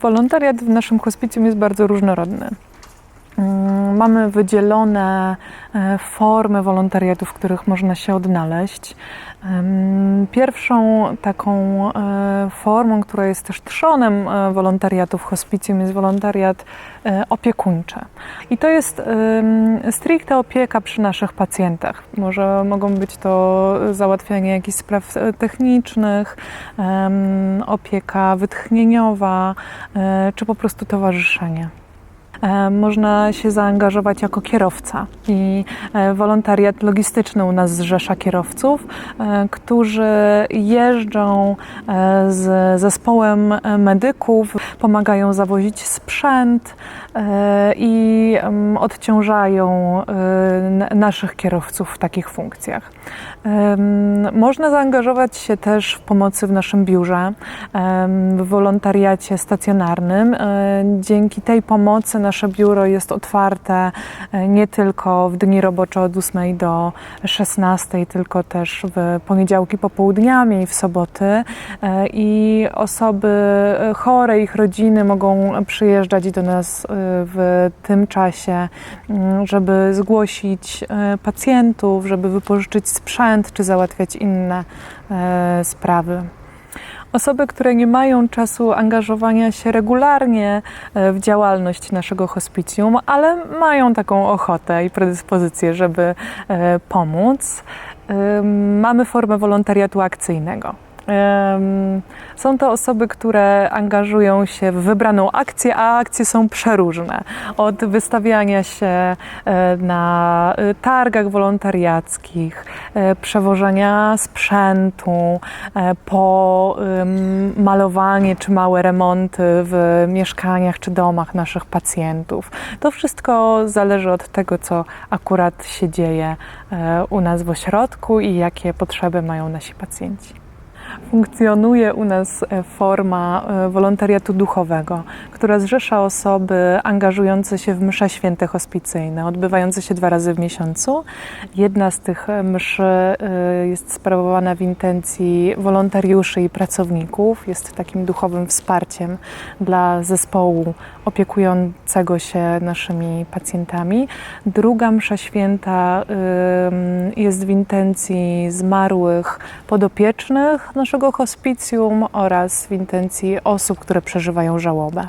Wolontariat w naszym hospicjum jest bardzo różnorodny. Mamy wydzielone e, formy wolontariatu, w których można się odnaleźć. Pierwszą taką e, formą, która jest też trzonem e, wolontariatu w hospicjum, jest wolontariat opiekuńczy. I to jest stricte opieka przy naszych pacjentach. Może mogą być to załatwianie jakichś spraw technicznych, opieka wytchnieniowa, czy po prostu towarzyszenie. E, Można się zaangażować jako kierowca i e, wolontariat logistyczny u nas zrzesza kierowców, e, którzy jeżdżą z zespołem medyków, pomagają zawozić sprzęt e, i odciążają e, naszych kierowców w takich funkcjach. Można zaangażować się też w pomocy w naszym biurze, w wolontariacie stacjonarnym. E, Dzięki tej pomocy nasze biuro jest otwarte nie tylko w dni robocze od 8 do 16, tylko też w poniedziałki popołudniami i w soboty. I osoby chore, ich rodziny mogą przyjeżdżać do nas e, w tym czasie, mm, żeby zgłosić e, pacjentów, żeby wypożyczyć sprzęt czy załatwiać inne e, sprawy. Osoby, które nie mają czasu angażowania się regularnie w działalność naszego hospicjum, ale mają taką ochotę i predyspozycję, żeby pomóc, mamy formę wolontariatu akcyjnego. Są to osoby, które angażują się w wybraną akcję, a akcje są przeróżne. Od wystawiania się e, na e, targach wolontariackich, e, przewożenia sprzętu, po malowanie czy małe remonty w mieszkaniach czy domach naszych pacjentów. To wszystko zależy od tego, co akurat się dzieje u nas w ośrodku i jakie potrzeby mają nasi pacjenci. Funkcjonuje u nas e, forma e, wolontariatu duchowego, która zrzesza osoby angażujące się w msze święte hospicyjne, odbywające się dwa razy w miesiącu. Jedna z tych e, mszy jest sprawowana w intencji wolontariuszy i pracowników, jest takim duchowym wsparciem dla zespołu opiekującego się naszymi pacjentami. Druga msza święta jest w intencji zmarłych podopiecznych naszego hospicjum oraz w intencji osób, które przeżywają żałobę.